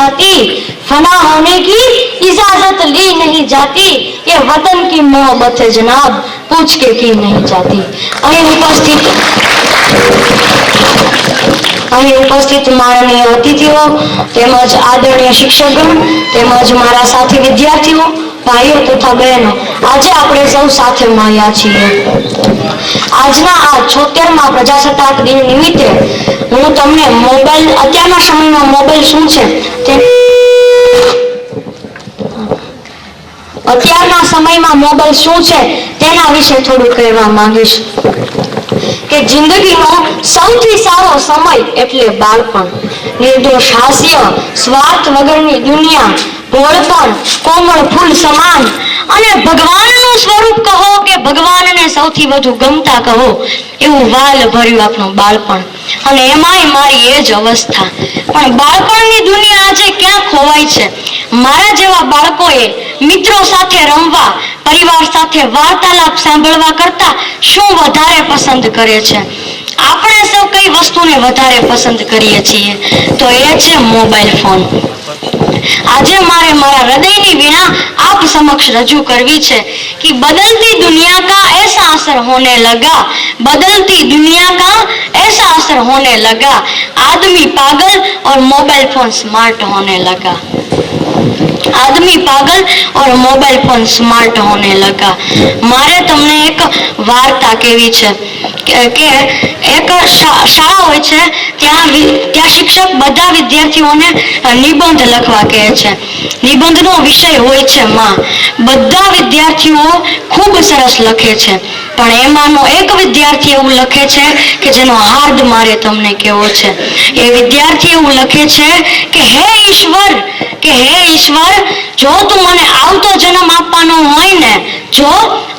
जाती फना होने की इजाजत ली नहीं जाती ये वतन की मोहब्बत है जनाब पूछ के की नहीं जाती અહીં ઉપસ્થિત અહીં ઉપસ્થિત માનનીય અતિથિઓ તેમજ આદરણીય શિક્ષકગણ તેમજ મારા સાથી વિદ્યાર્થીઓ ભાઈઓ તથા બહેનો, આજે આપણે સૌ સાથે મળ્યા છીએ. આજના આ છોતેરમાં પ્રજાસત્તાક દિન નિમિત્તે હું તમને મોબાઈલ, અત્યારના સમયમાં મોબાઈલ શું છે તે અત્યારના સમયમાં મોબાઈલ શું છે તેના વિશે થોડું કહેવા માંગીશ. કે જિંદગીનો સૌથી સારો સમય એટલે બાળપણ. નિર્દોષ હાસ્ય, સ્વાર્થ વગરની દુનિયા ભોળપણ કોમળ ફૂલ સમાન. અને ભગવાનનું સ્વરૂપ કહો કે ભગવાનને સૌથી વધુ ગમતા કહો, એવું વાલ ભર્યું આપણું બાળપણ. અને એમાંય મારી એ જ અવસ્થા. પણ બાળપણની દુનિયા આજે ક્યાં ખોવાય છે? મારા જેવા બાળકોએ મિત્રો સાથે રમવા, પરિવાર સાથે વાર્તાલાપ સાંભળવા કરતા શું વધારે પસંદ કરે છે? આપણે સૌ કઈ વસ્તુને વધારે પસંદ કરીએ છીએ? તો એ છે મોબાઈલ ફોન. આજે મારે મારા હૃદયની વીણા આપ સમક્ષ રજૂ કરવી છે કે બદલતી દુનિયા કા એસા लगा आदमी पागल और मोबाइल फ़ोन स्मार्ट होने लगा आदमी पागल और मोबाइल फ़ोन स्मार्ट होने लगा मारे तुमने एक वार्ता केवी છે કે એક શાળા હોય છે, ત્યાં શિક્ષક બધા વિદ્યાર્થીઓને નિબંધ લખવા કહે છે. નિબંધનો વિષય હોય છે માં. બધા વિદ્યાર્થીઓ ખૂબ સરસ લખે છે. પણ એમાંનો એક વિદ્યાર્થી એવું લખે છે કે જેનો હાર્દ મારે તમને કેવો છે. એ વિદ્યાર્થી એવું લખે છે કે, હે ઈશ્વર, કે હે ઈશ્વર, જો તું મને આવતો જન્મ આપવાનો હોય ને, જો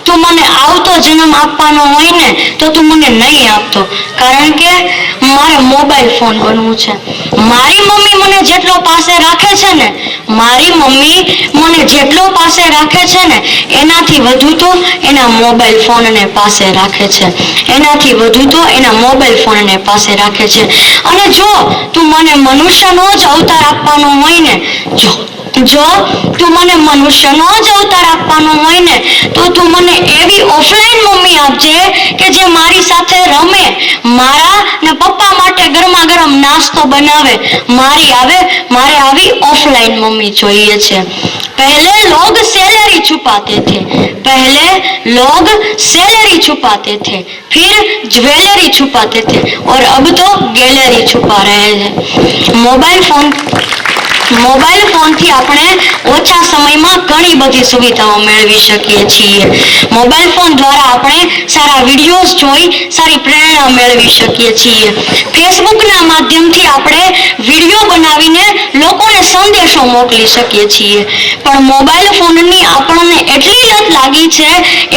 તું મને આવતો જન્મ આપવાનો હોય ને, તો તું મને નહીં આપતો. કારણ કે મારે મોબાઈલ ફોન બનવું છે. મારી મમ્મી મને જેટલો પાસે રાખે છે ને મારી મમ્મી મને જેટલો પાસે રાખે છે ને, એનાથી વધુ તો એના મોબાઈલ ફોનને પાસે રાખે છે. એનાથી વધુ તો એના મોબાઈલ ફોનને પાસે રાખે છે. અને જો તું મને મનુષ્યનો જ અવતાર આપવાનો હોય ને, જો જો તું મને મનુષ્યનો જ અવતાર આપવાનો હોય ને તો તું મને એવી ઓફલાઈન મમ્મી આપજે કે જે મારી સાથે રમે મારા ને પપ્પા માટે ગરમા ગરમ નાસ્તો બનાવે મારી આવે મારે આવી ઓફલાઈન મમ્મી જોઈએ છે पहले लोग सैलरी छुपाते थे पहले लोग सैलरी छुपाते थे फिर ज्वेलरी छुपाते थे और अब तो गैलरी छुपा रहे हैं मोबाइल फोन મોબાઈલ ફોનથી આપણે ઓછા સમયમાં ઘણી બધી સુવિધાઓ મેળવી શકીએ છીએ. મોબાઈલ ફોન દ્વારા આપણે સારા વિડીયોઝ જોઈ, સારી પ્રેરણા મેળવી શકીએ છીએ. ફેસબુકના માધ્યમથી આપણે વીડિયો બનાવીને લોકોને સંદેશો મોકલી શકીએ છીએ. પણ મોબાઈલ ફોનની આપણને એટલી લત લાગી છે,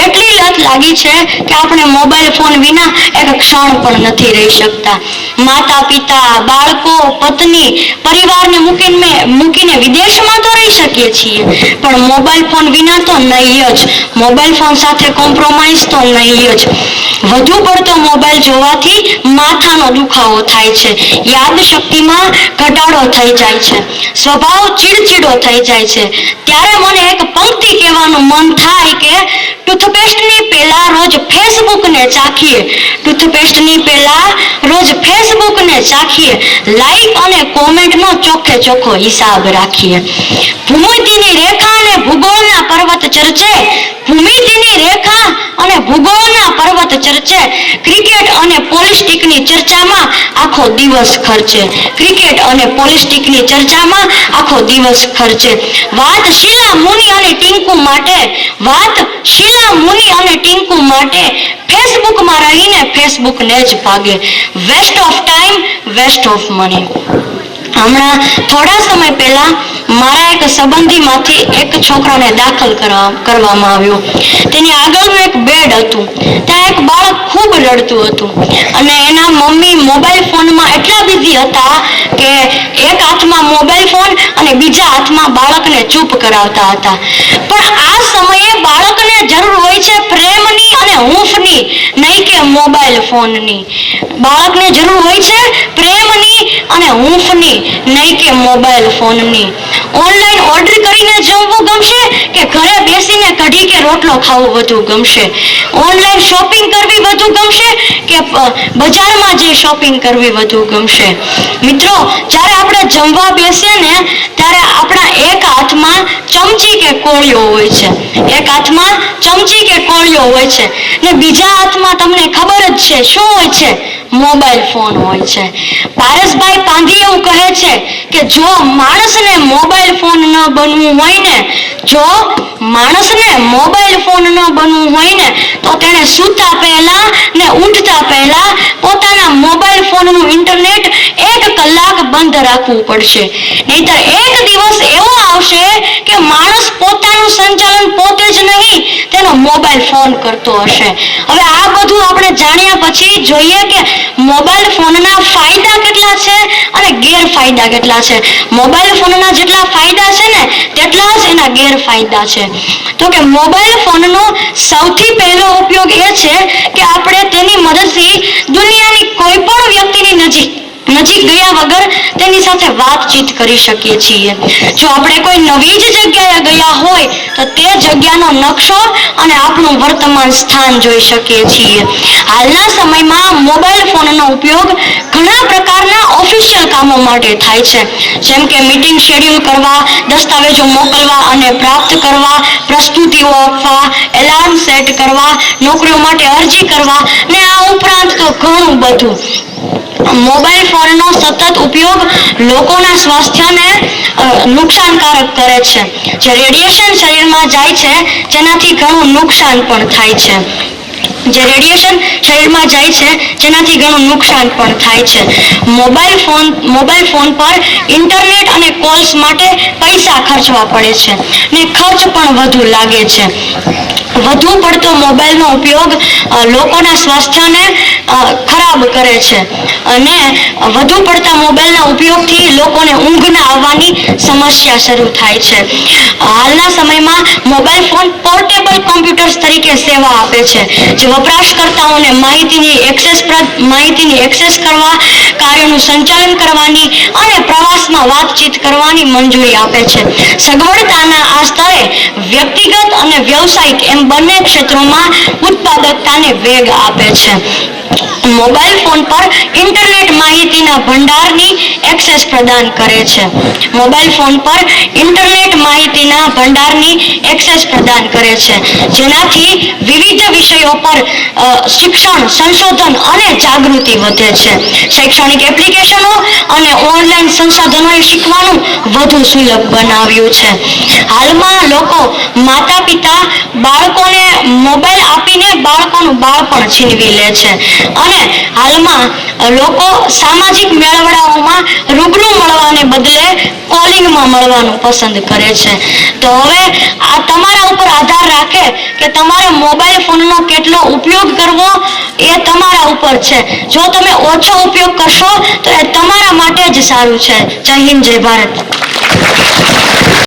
એટલી લત લાગી છે કે આપણે મોબાઈલ ફોન વિના એક ક્ષણ પણ નથી રહી શકતા. માતા પિતા બાળકો, પત્ની, પરિવારને મૂકીને મૂકીને વિદેશમાં તો રહી શકીએ છીએ. પણ મોબાઈલ ફોન વિના તો નહીં જ. મોબાઈલ ફોન સાથે કોમ્પ્રોમાઇઝ તો નહીં જ. વધુ પડતો મોબાઈલ જોવાથી માથાનો દુખાવો થાય છે. યાદ શક્તિમાં ઘટાડો થઈ જાય છે. સ્વભાવ ચીડચીડો થઈ જાય છે. ત્યારે મને એક પંક્તિ કહેવાનું મન થાય કે ટૂથપેસ્ટની પહેલા રોજ ફેસબુકને ચાખીએ. ટૂથપેસ્ટની પહેલા રોજ ફેસબુકને ચાખીએ લાઈક અને કોમેન્ટનો ચોખ્ખે ચોખ્ખો હિસાબ રાખીએ. ભૂમિતિની રેખા અને ભૂગોળના પર્વત ચર્ચે ભૂમિતિની રેખા ભૂગોળના પર્વત ચર્ચે ક્રિકેટ અને પોલિસ્ટિકની ચર્ચામાં આખો દિવસ ખર્ચે. ક્રિકેટ અને પોલિસ્ટિકની ચર્ચામાં આખો દિવસ ખર્ચે. વાત શીલા મુનિ અને ટિંકુ માટે, વાત શીલા મુનિ અને ટિંકુ માટે ફેસબુકમાં રહીને ફેસબુકને જ ભાગે. Waste of time waste of money હમણાં થોડા સમય પહેલા મારા એક સંબંધીમાંથી એક છોકરાને દાખલ કરવામાં આવ્યો. તેની આગળનું એક બેડ હતું. ત્યાં એક બાળક ખૂબ રડતું હતું. અને એના મમ્મી મોબાઈલ ફોનમાં એટલા બિઝી હતા કે એક હાથમાં મોબાઈલ ફોન અને બીજા હાથમાં બાળકને ચૂપ કરાવતા હતા. પણ આ સમયે બાળકને જરૂર હોય છે પ્રેમની અને હૂંફની, નહીં કે મોબાઈલ ફોનની. બાળકને જરૂર હોય છે પ્રેમની અને હૂંફની, નહીં કે મોબાઈલ ફોનની. ઓનલાઈન ઓર્ડર કરીને જમવું ગમશે કે ઘરે બેસીને કઢી કે રોટલો ખાવો વધુ ગમશે? ઓનલાઈન શોપિંગ કરવી વધુ ગમશે કે બજારમાં જઈ શોપિંગ કરવી વધુ ગમશે? મિત્રો, જ્યારે આપણે જમવા બેસીએ ને ત્યારે આપણા એક હાથમાં ચમચી કે કોળિયો હોય છે. એક હાથમાં ચમચી કે કોળિયો હોય છે. ને બીજા હાથમાં તમને ખબર જ છે શું હોય છે? મોબાઈલ ફોન હોય છે. પારસભાઈ પાંધી એવું કહે છે કે જો માણસને મોબાઈલ ફોન ન બનવું હોય ને, જો માણસને મોબાઈલ ફોન ન બનવું હોય ને, તો તેણે સૂતા પહેલા ને ઊંઘતા પહેલા પોતાના મોબાઈલ ફોનનું ઇન્ટરનેટ એક કલાક બંધ રાખવું પડશે. નહીતર એક દિવસ એવો આવશે કે માણસ પોતાનું સંચાલન પોતે જ નહીં, તેનો મોબાઈલ ફોન કરતો હશે. હવે આ બધું આપણે જાણ્યા પછી જોઈએ કે મોબાઈલ ફોનના ફાયદા કેટલા છે અને ગેરફાયદા કેટલા છે. મોબાઈલ ફોનના જેટલા ફાયદા છે ને, તેટલા જ એના ગેરફાયદા છે. તો કે મોબાઈલ ફોનનો સૌથી પહેલો ઉપયોગ એ છે કે આપણે તેની મદદથી દુનિયાની કોઈ પણ વ્યક્તિની નજીક નજીક ગયા વગર તેની સાથે વાતચીત કરી શકીએ છીએ. જો આપણે કોઈ નવી જ જગ્યાએ ગયા હોય, તો તે જગ્યાનો નકશો અને આપણું વર્તમાન સ્થાન જોઈ શકીએ છીએ. હાલના સમયમાં મોબાઈલ ફોનનો ઉપયોગ ઘણા પ્રકારના ઓફિશિયલ કામો માટે થાય છે. જેમ કે મીટિંગ શેડ્યુલ કરવા, દસ્તાવેજો મોકલવા અને પ્રાપ્ત કરવા, પ્રસ્તુતિઓ આપવા, એલાર્મ સેટ કરવા, નોકરીઓ માટે અરજી કરવા ને આ ઉપરાંત તો ઘણું બધું. મોબાઈલ ફોનનો સતત ઉપયોગ લોકોના સ્વાસ્થ્યને નુકસાનકારક કરે છે. જે રેડિયેશન શરીરમાં જાય છે, જેનાથી ઘણું નુકસાન પણ થાય છે. જે રેડિયેશન શરીરમાં જાય છે, જેનાથી ઘણું નુકસાન પણ થાય છે. મોબાઈલ ફોન મોબાઈલ ફોન પર ઇન્ટરનેટ અને કોલ્સ માટે પૈસા ખર્ચવા પડે છે ને ખર્ચ પણ વધુ લાગે છે. વધુ પડતો મોબાઈલનો ઉપયોગ લોકોના સ્વાસ્થ્યને ખરાબ કરે છે. અને વધુ પડતા મોબાઈલના ઉપયોગથી લોકોને ઊંઘ ના આવવાની સમસ્યા શરૂ થાય છે. હાલના સમયમાં મોબાઈલ ફોન પોર્ટેબલ કોમ્પ્યુટર્સ તરીકે સેવા આપે છે. જે વપરાશકર્તાઓને માહિતીની એક્સેસ માહિતીની એક્સેસ કરવા કાર્યોનું સંચાલન કરવાની અને પ્રવાસમાં વાતચીત કરવાની મંજૂરી આપે છે. સગવડતાના આ સ્તરે વ્યક્તિગત અને વ્યવસાયિક એમ બંને ક્ષેત્રોમાં ઉત્પાદકતાને વેગ આપે છે. મોબાઈલ ફોન પર ઇન્ટરનેટ માહિતીના ભંડારની એક્સેસ પ્રદાન કરે છે. મોબાઈલ ફોન પર ઇન્ટરનેટ માહિતીના ભંડારની એક્સેસ પ્રદાન કરે છે. જેનાથી વિવિધ વિષયો પર શિક્ષણ, સંશોધન અને જાગૃતિ વધે છે. શૈક્ષણિક એપ્લિકેશનો અને ઓનલાઈન સંસાધનોએ શીખવાનું વધુ સુલભ બનાવ્યું છે. હાલમાં લોકો માતા પિતા બાળકોને મોબાઈલ આપીને બાળકોનું બાળપણ છીનવી લે છે. અને હાલમાં લોકો સામાજિક મેળવડાઓમાં રૂબરૂ મળવાને બદલે કોલિંગમાં મળવાનું પસંદ કરે છે. તો હવે આ તમારા ઉપર આધાર રાખે કે તમારે મોબાઈલ ફોનનો કેટલો ઉપયોગ કરવો એ તમારા ઉપર છે. જો તમે ઓછો ઉપયોગ કરશો તો એ તમારા માટે જ સારું છે. જય હિન્દ, જય ભારત.